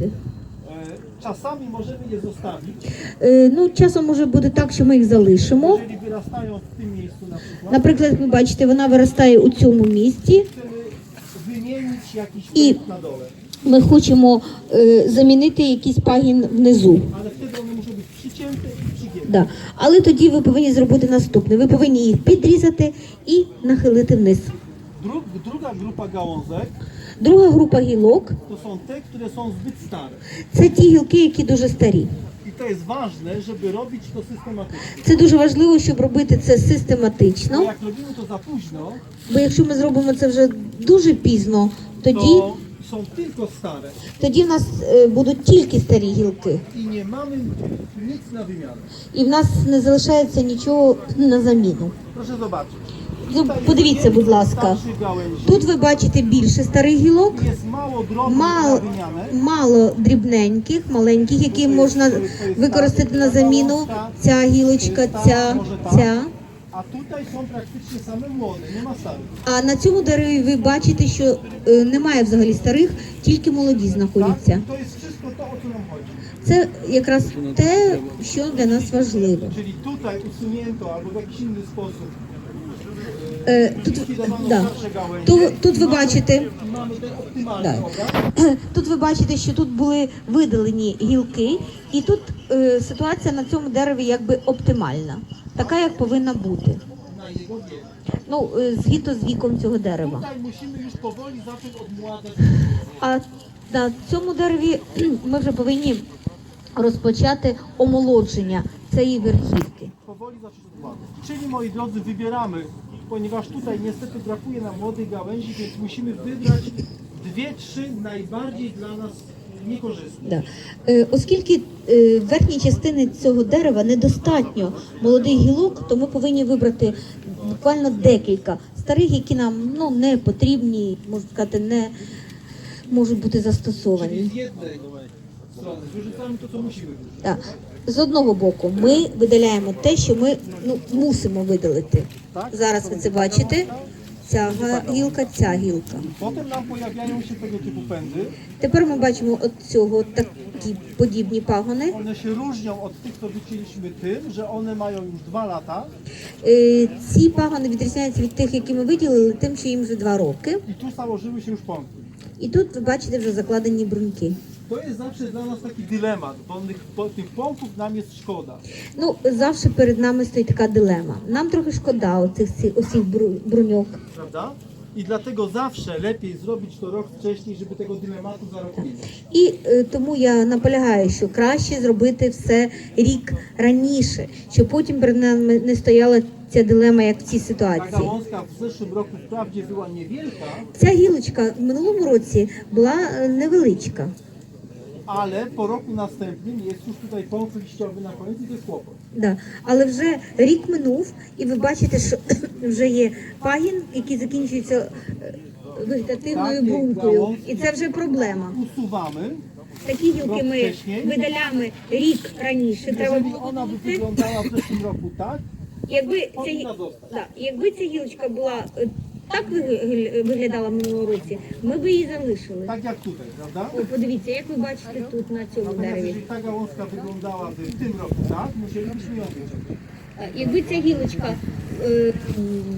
E, Czasami możemy je zostawić, ну, часом може бути так, що ми їх залишимо. jeżeli wyrastają w tym miejscu na przykład. Наприклад, ви бачите, вона виростає у цьому місці. Chcemy wymienić jakiś I- punkt na dole, Ми хочемо е, замінити якийсь пагін внизу. ale wtedy one muszą być przycięte i przygięte. Да. Але тоді ви повинні зробити наступне. Ви повинні їх підрізати і нахилити вниз. Dru druga grupa gałązek Друга група гілок це ті гілки, які дуже старі. Це дуже важливо, щоб робити це систематично. Бо якщо ми зробимо це вже дуже пізно, тоді, тоді в нас е, будуть тільки старі гілки, і в нас не залишається нічого на заміну. Proszę zobaczyć. Ну, подивіться, будь ласка. Тут ви бачите більше старих гілок, мало, мало дрібненьких, маленьких, які можна використати на заміну. Ця гілочка, ця, ця. Są praktycznie same młode, nie ma starych. А на цьому дереві ви бачите, що е, немає взагалі старих, тільки молоді знаходяться. Це якраз те, що для нас важливо. Usunięto albo w jakiś inny sposób Е, Тут, zlikwidowano да. Тут, тут ви бачите, Да. тут ви бачите, що тут були видалені гілки, і тут е, ситуація на цьому дереві якби оптимальна, така як повинна бути. Ну, е, згідно з віком цього дерева. А на цьому дереві ми вже повинні розпочати омолодження цієї верхівки. Powoli zacząć odmładzać. Czyli moi drodzy, ponieważ tutaj niestety brakuje nam młodych gałęzi, więc musimy wybrać dwie, trzy najbardziej dla nas niekorzystne. Да. Е, Оскільки е, в верхній частини цього дерева недостатньо молодих гілок, то ми повинні вибрати буквально декілька старих, які нам ну, не потрібні, можна сказати, не можуть бути Czyli застосовані. z jednej strony wyrzucamy to, co musimy wyrzucić. Так. З одного боку, ми видаляємо те, що ми ну, мусимо видалити. Зараз ви це бачите. Ця гілка, ця гілка. Pojawiają się tego typu pędy. Тепер ми бачимо от цього такі подібні пагони. Się różnią od tych, co wycięliśmy tym, że one mają już dwa lata Е, Ці пагони відрізняються від тих, які ми виділили, тим, що їм вже два роки. І тут ви бачите вже закладені бруньки. To jest zawsze dla nas taki dylemat, bo tych, bo tych pąków nam jest szkoda. Ну, завжди перед нами стоїть така дилема. Нам трохи шкода оцих ці- усіх бру- бруньок. prawda? I dlatego zawsze lepiej zrobić to rok wcześniej, żeby tego dylematu za rok nie mieć. І е, тому я наполягаю, що краще зробити все рік раніше, щоб потім перед нами не стояла ця дилема, як в цій Ta ситуації. gałązka w zeszłym roku wprawdzie była niewielka, Ця гілочка в минулому році була е, невеличка. Ale po roku następnym jest już tutaj pąk liściowy na koniec i to jest kłopot. Да. Але вже рік минув, і ви бачите, що вже є пагін, який закінчується е, вегетативною Так, брункою. І це вже проблема. Usuwamy, Такі гілки ми видаляємо рік раніше. Треба jeżeli було ona by видалити. wyglądała w zeszłym roku tak, Якби ця, гі- да, якби ця гілочка була е, так вигля- виглядала минулого році, ми б її залишили. Jak tutaj, prawda? О, подивіться, як ви бачите тут на цьому дереві. jeżeli ta gałązka wyglądałaby w tym roku tak, musielibyśmy ją wyciąć. Е, Якби ця гілочка е,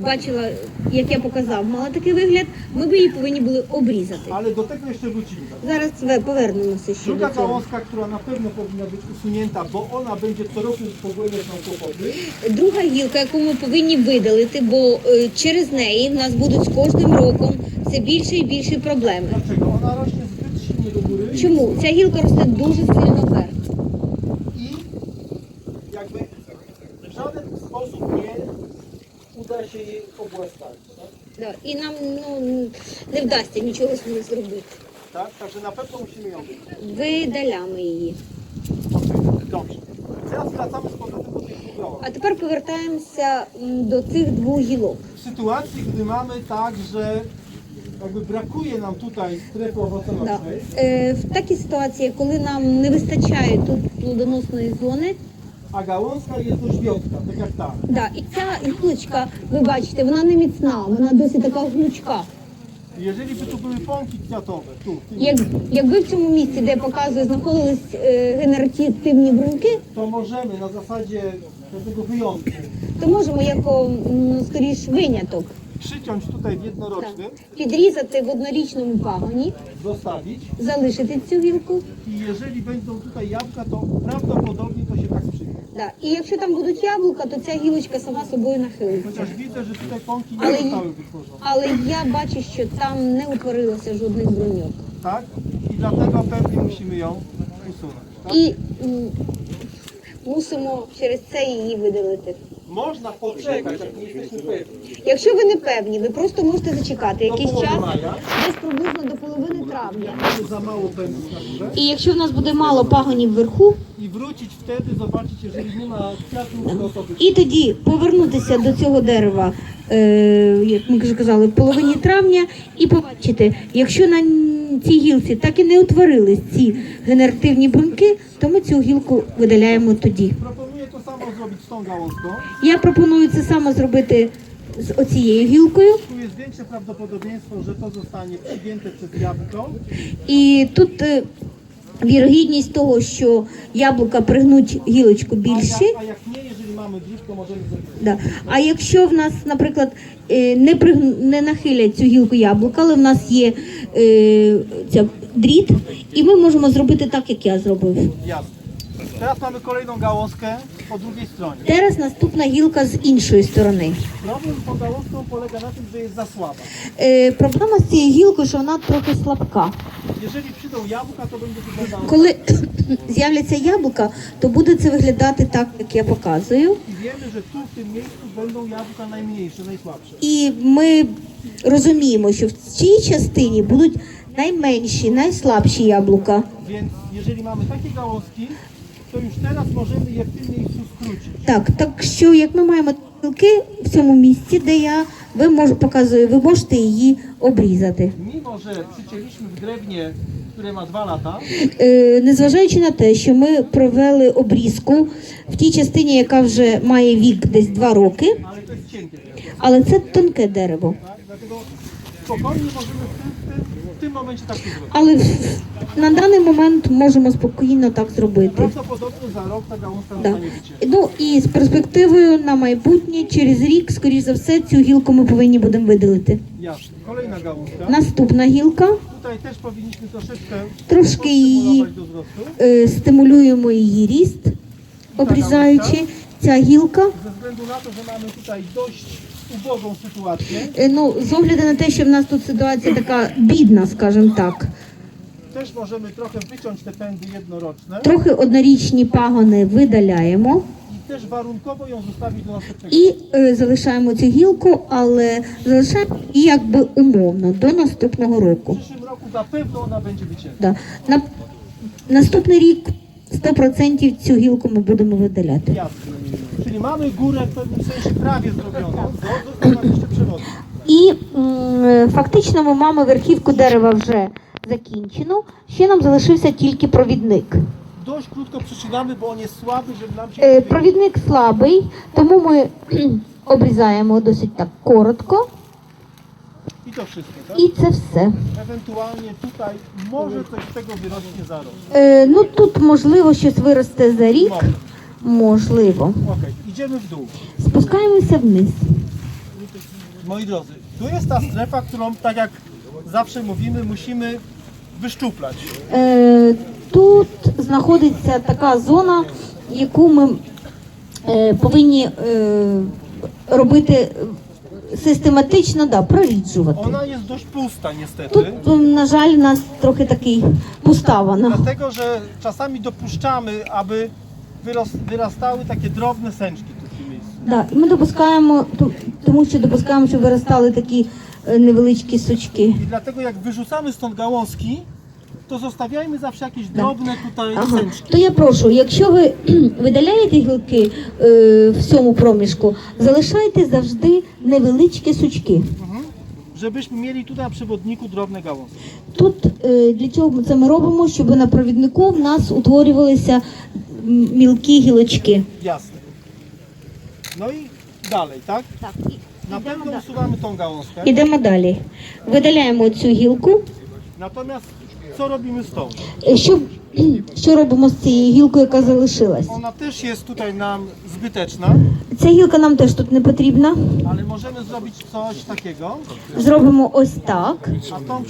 бачила, як я показав, мала такий вигляд, ми б її повинні були обрізати. Ale do tego jeszcze wrócimy. Зараз ве- повернемося ще Druga до цього. gałązka, która na pewno powinna być usunięta, bo ona będzie co roku pogłębiać nam kłopoty, Друга гілка, яку ми повинні видалити, бо е, через неї в нас будуть з кожним роком все більше і більше проблеми. Dlaczego? Ona rośnie zbyt silnie do góry Чому? Ця гілка росте дуже сильно вверх. i jakby w żaden sposób nie obłaskawić. Tak? Да. І нам ну, не вдасться нічого з ним зробити. na pewno musimy ją wyciąć. Видаляємо її. Powrotem do tych dwóch gałązek. А тепер повертаємося до цих двох гілок. W sytuacji, gdy mamy tak, że jakby brakuje nam tutaj strefy Да. Е, в такій ситуації, коли нам не вистачає тут плодоносної зони, gałązka jest dość wiotka, tak jak ta. да, і ця гілочка, ви бачите, вона не міцна, вона досить така гнучка. Jeżeli by tu były pąki kwiatowe, tu, w tym Як, якби в цьому місці, де я показую, знаходились е, генеративні бруньки, to możemy na zasadzie pewnego wyjątku то можемо як о, м, скоріш виняток przyciąć tutaj w jednorocznym, підрізати в однорічному пагоні, zostawić залишити цю гілку. i jeżeli będą tutaj jabłka, to prawdopodobnie to się tak przyjmie. Да. І якщо там будуть яблука, то ця гілочка сама собою нахилиться. Chociaż widzę, że tutaj pąki nie Ale- zostały wytworzone. Але я бачу, що там не утворилося жодних бруньок. Tak? I dlatego pewnie musimy ją usunąć. Tak? І м, мусимо через це її видалити. Można poczekać, jak nie jesteśmy pewni. Якщо ви не певні, ви просто можете зачекати якийсь час, десь приблизно до половини травня. І якщо в нас буде мало пагонів вверху, I wrócić wtedy, zobaczyć, jeżeli nie ma kwiatów, to і тоді повернутися до цього дерева, е, як ми вже казали, в половині травня, і побачити, якщо на цій гілці так і не утворились ці генеративні бруньки, то ми цю гілку видаляємо тоді. Proponuję to samo zrobić z tą gałązką. Я пропоную це саме зробити з оцією гілкою. Tu jest większe prawdopodobieństwo, że to zostanie przygięte przez jabłko. І тут е, вірогідність того, що яблука пригнуть гілочку A більше. jak, a jak nie, jeżeli mamy drzewko, możemy zrobić. Да. А якщо в нас, наприклад, е, не пригн... не нахилять цю гілку яблука, але в нас є е, ця дріт, і ми можемо зробити так, як я зробив. Jasne. Teraz mamy kolejną gałązkę po drugiej stronie. Teraz наступна гілка з іншої сторони. Problem z tą gałązką polega na tym, że jest za słaba. Е, проблема з цією гілкою, що вона трохи слабка. Jeżeli przyjdą jabłka, to będzie wyglądało. Коли з'являться яблука, то буде це виглядати так, як я показую. I wiemy, że tu w tym miejscu będą jabłka najmniejsze, najsłabsze. І ми розуміємо, що в цій частині будуть найменші, найслабші яблука. Więc jeżeli mamy takie gałązki, to już teraz możemy je w tym miejscu skrócić. Так, так що як ми маємо гілки в цьому місці, де я ви мож, показую, ви можете її обрізати. Mimo, że przycięliśmy w drewnie, które ma 2 lata, Е, незважаючи на те, що ми провели обрізку в тій частині, яка вже має вік десь 2 роки, ale to jest cienkie drewno, але це тонке дерево. tak? Dlatego spokojnie możemy w tym, momencie tak to zrobić. Але на даний момент можемо спокійно так зробити. Prawdopodobnie za rok ta gałązka Да. Ну і з перспективою на майбутнє, через рік, скоріш за все, цю гілку ми повинні будемо видалити. Jasne. Kolejna gałązka. Наступна гілка. Tutaj też powinniśmy troszeczkę Troszkę jej- postymulować do wzrostu. Е, стимулюємо її ріст, обрізаючи ця гілка. Ze względu na to, że mamy tutaj dość ubogą sytuację, Е, Ну, з огляду на те, що в нас тут ситуація така бідна, скажімо так. też możemy trochę wyciąć te pędy jednoroczne Трохи однорічні пагони видаляємо i też warunkowo ją zostawić do następnego. і е, залишаємо цю гілку, але залишаємо її якби умовно до наступного року. Да. На наступний рік 100% цю гілку ми будемо видаляти. Jasne. Czyli mamy górę w pewnym sensie prawie zrobioną. І м, фактично ми маємо верхівку дерева вже закінчену. Ще нам залишився тільки провідник. Dość krótko przycinamy, bo on jest słaby, żeby nam się Е. Провідник слабий, тому ми кхм, обрізаємо досить так коротко. I to wszystko, tak? І це все. Ewentualnie tutaj może coś z tego wyrośnie za rok. Е, ну тут можливо щось виросте за рік. Może. Можливо. Okej, idziemy w dół. Спускаємося вниз. Moi drodzy, tu jest ta strefa, którą tak jak zawsze mówimy, musimy wyszczuplać. Е, тут знаходиться така зона, яку ми е, повинні е, робити систематично, да, проріджувати. Ona jest dość pusta niestety. Тут, е, на жаль, у нас трохи такий пуста вона. Dlatego, że czasami dopuszczamy, aby wyros, wyrastały takie drobne sęczki tu w tym miejscu. Да, і ми допускаємо, тому що допускаємо, що виростали такі е, невеличкі сучки. I dlatego jak wyrzucamy stąd gałązki, to zostawiajmy zawsze jakieś drobne tutaj Ага. sęczki. То я прошу, якщо ви видаляєте гілки е, в цьому проміжку, залишайте завжди невеличкі сучки. Mhm. Żebyśmy mieli tutaj na przewodniku drobne gałązki. Тут е, для чого це ми робимо, щоб на провіднику в нас утворювалися мілкі гілочки. Jasne. No i dalej, tak? Так, Na pewno usuwamy tą gałązkę. Ідемо далі. Видаляємо цю гілку. Natomiast co robimy z tą? Е, Що, що робимо з цією гілкою, яка залишилась? Ona też jest tutaj nam zbyteczna, Ця гілка нам теж тут не потрібна. ale możemy zrobić coś takiego, Зробимо ось так, tą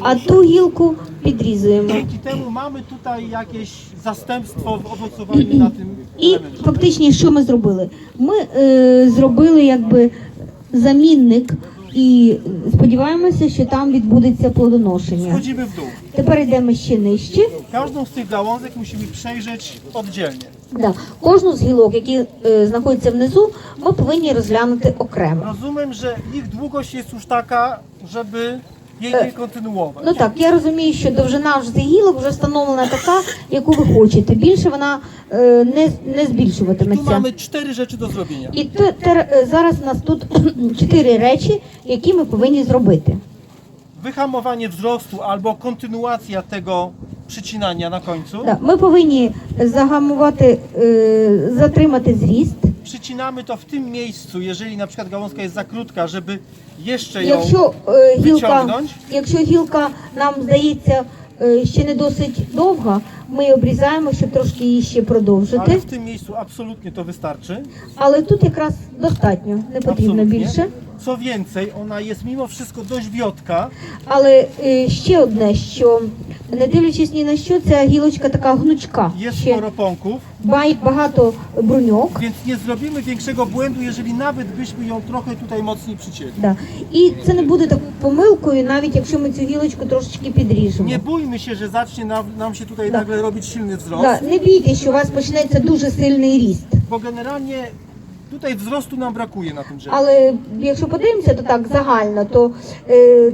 а ту гілку підрізуємо. Dzięki temu mamy tutaj jakieś zastępstwo w owocowaniu na tym І фактично, що ми зробили? Ми е, зробили якби замінник і сподіваємося, що там відбудеться плодоношення. Wchodzimy w dół. Тепер йдемо ще нижче. Każdą z tych gałązek musimy przejrzeć oddzielnie. Да. Кожну з гілок, які е, знаходяться внизу, ми повинні розглянути окремо. Rozumiem, że ich długość jest już taka, żeby jej nie kontynuować. Ну так, я розумію, що довжина вже гілок вже встановлена така, яку ви хочете. Більше вона е, не, не Tu збільшуватиметься. mamy cztery rzeczy do zrobienia. І те- тер- е, зараз у нас тут чотири речі, які ми повинні зробити. Wyhamowanie wzrostu albo kontynuacja tego przycinania na końcu. Да, Ми повинні загамувати, е, затримати зріст. Przycinamy to w tym miejscu, jeżeli na przykład gałązka jest za krótka, żeby jeszcze ją Якщо е, гілка, wyciągnąć. якщо гілка нам здається е, ще не досить довга, ми її обрізаємо, щоб трошки її ще Ale продовжити. w tym miejscu absolutnie to wystarczy. Але тут якраз достатньо, не потрібно більше. Co więcej, ona jest mimo wszystko dość wiotka, Але е, ще одне, що не дивлячись ні на що, ця гілочка така гнучка. jest Ще sporo pąków, має багато бруньок. więc nie zrobimy większego błędu, jeżeli nawet byśmy ją trochę tutaj mocniej przycięli. Да. І це не буде так помилкою, навіть якщо ми цю гілочку трошечки підріжемо. Nie bójmy się, że zacznie nam, nam się tutaj Da. nagle robić silny wzrost, Да. Не бійтесь, що у вас почнеться дуже сильний ріст. bo generalnie tutaj wzrostu nam brakuje na tym drzewie. Але якщо подивимося, то так загально, то е,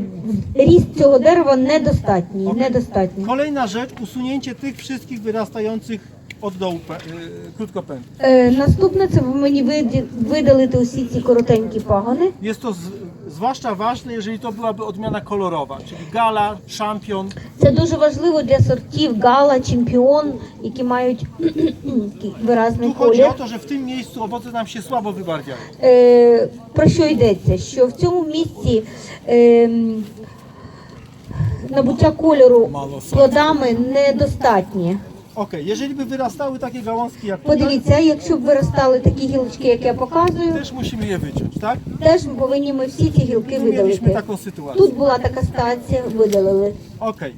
ріст цього дерева недостатній. Окей. недостатній. Kolejna rzecz, usunięcie tych wszystkich wyrastających od dołu pe- y, krótkopędów. Е, наступне це мені виді- видалити усі ці коротенькі пагони. Jest to z, zwłaszcza ważne, jeżeli to byłaby odmiana kolorowa, czyli gala, szampion. Це дуже важливо для сортів гала, чемпіон, які мають такий виразний Tu chodzi колір. o to, że w tym miejscu owoce nam się słabo wybarwiają. Е, про що йдеться? Що в цьому місці е, набуття кольору плодами недостатнє. Okej, jeżeli by wyrastały takie gałązki jak tutaj, Подивіться, якщо б виростали такі гілочки, як я показую, też musimy je wyciąć, tak? теж ми повинні ми всі ці гілки Tu mieliśmy видалити. taką sytuację. Тут була така ситуація, видалили. Okej.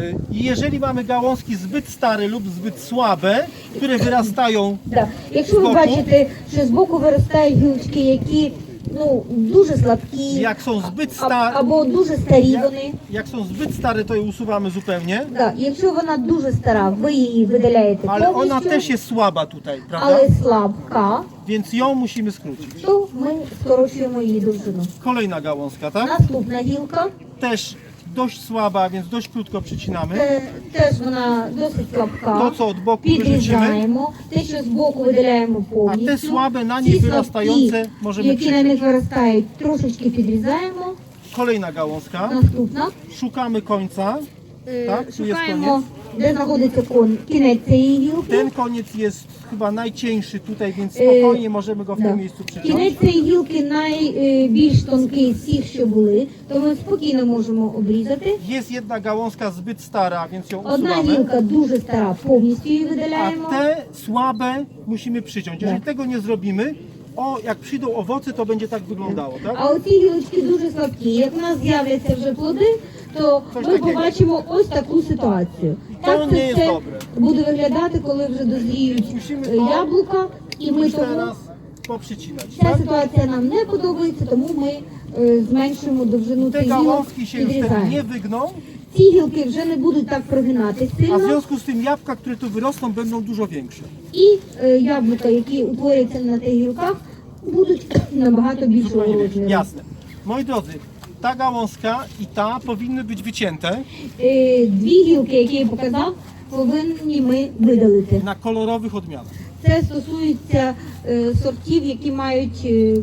Y, I jeżeli mamy gałązki zbyt stare lub zbyt słabe, które wyrastają, Да. Якщо ви Збоку? бачите, що збоку виростають гілочки, які ну дуже слабкі, jak są zbyt а- stare, або дуже старі вони. jak są zbyt stare, to je usuwamy zupełnie, Да. Якщо вона дуже стара, ви її видаляєте ale ona повністю, też jest słaba tutaj, prawda? але слабка, Więc ją musimy skrócić. то ми скорочуємо її довжину. Kolejna gałązka, tak? Наступна гілка, Też dość słaba, więc dość krótko przycinamy. е, теж вона досить слабка. To, co od boku wyrzucimy, Підрізаємо, те, що з боку видаляємо повністю. te słabe, na Ці nich слабкі, wyrastające możemy які на przyciąć. них виростають, трошечки підрізаємо. Kolejna gałązka. Наступна. Szukamy końca. Е, Так, tu є Шукаємо, де знаходиться кон, кінець цієї гілки. Ten koniec jest chyba najcieńszy tutaj, więc Yy, spokojnie możemy go w Да. tym miejscu przyciąć. Кінець цієї гілки найбільш тонкий з всіх, що були, то ми спокійно можемо обрізати. Jest jedna gałązka zbyt stara, więc ją Одна usuwamy. гілка дуже стара, повністю її A видаляємо. te słabe musimy przyciąć. Jeżeli Tak. tego nie zrobimy, o, jak przyjdą owoce, to będzie tak wyglądało, tak? А оці гілочки дуже слабкі. Як в нас з'являться вже плоди, то ми побачимо ось таку ситуацію. Так це все буде виглядати, коли вже дозріють е, яблука, і ми тому ця ситуація нам не подобається, тому ми е, зменшуємо довжину цих гілок, підрізаємо. Ці гілки вже не будуть так прогинати a w сильно, związku z tym jabłka, które tu wyrosną, będą dużo większe. і е, яблука, які утворюються на тих гілках, будуть набагато більшого Zupełnie większe. розміру. Jasne. Moi drodzy, ta gałązka i ta powinny być wycięte Е, Дві гілки, які я показав, повинні ми видалити. na kolorowych odmianach. Це стосується е, сортів, які мають е,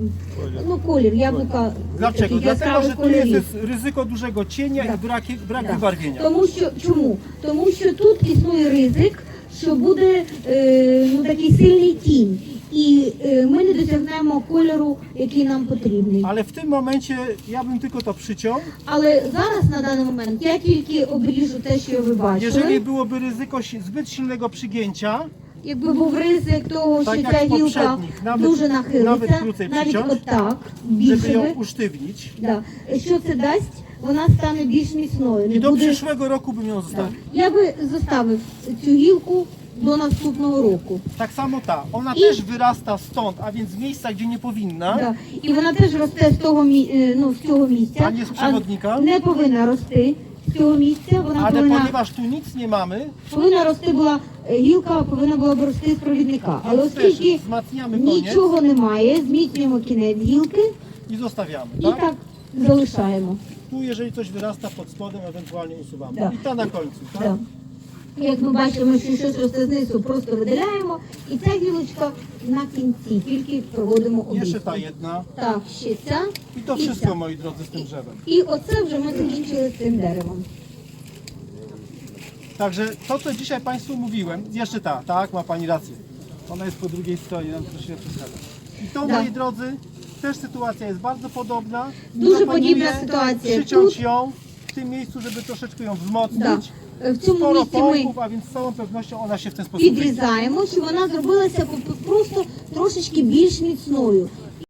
ну, колір, яблука Dlaczego? таких Dlatego, яскравих że tu jest кольорів. ryzyko dużego cienia Tak. i brak, brak Так. wybarwienia. Тому що чому? Тому що тут існує ризик, що буде е, ну, такий сильний тінь. І е, ми не досягнемо кольору, який нам потрібний. Ale w tym momencie ja bym tylko to przyciął. Але зараз на даний момент я тільки обріжу те, що ви Jeżeli бачили. byłoby ryzyko si- zbyt silnego przygięcia, Якби був ризик того, Так, що як ця в гілка poprzednich, навіть- дуже навіть нахилиться, круцей навіть przyciąć, отак, żeby більше ją би, usztywnić. да. що це дасть? Вона стане більш міцною. I Не do буде... przyszłego roku bym ją Да. zostawił. Я би заставив цю гілку до наступного року. Tak samo ta. Ona I- też wyrasta stąd, a więc z miejsca, gdzie nie powinna. Да. І вона теж росте з того мі... е, ну, з цього місця. А не з przewodnika? не повинна рости з цього місця. Вона Ale повинна, ponieważ tu nic nie mamy, повинна рости була е, гілка, повинна була б рости з провідника. Але więc też оскільки wzmacniamy koniec нічого немає, зміцнюємо кінець гілки i zostawiamy. і Tak? так залишаємо. Tu jeżeli coś wyrasta pod spodem, ewentualnie usuwamy. Da. I ta na końcu. Tak? Да. Як ми бачимо, що щось росте знизу, просто видаляємо, і ця гілочка на кінці, тільки проводимо Jeszcze обрізку. ta jedna. Так, ще ця. I to І wszystko, ця. moi drodzy, z tym drzewem. І оце вже ми закінчили з цим деревом. Także to, co dzisiaj Państwu mówiłem, jeszcze ta, tak, ma Pani rację. Ona jest po drugiej stronie, nam troszkę przeszkadza. I to, Da. moi drodzy, też sytuacja jest bardzo podobna. Дуже Proponuję подібна ситуація Przyciąć тут. ją w tym miejscu, żeby troszeczkę ją wzmocnić. В цьому місці ми pewnością ona się w ten sposób wyjdzie. підрізаємо, щоб вона зробилася просто трошечки більш міцною.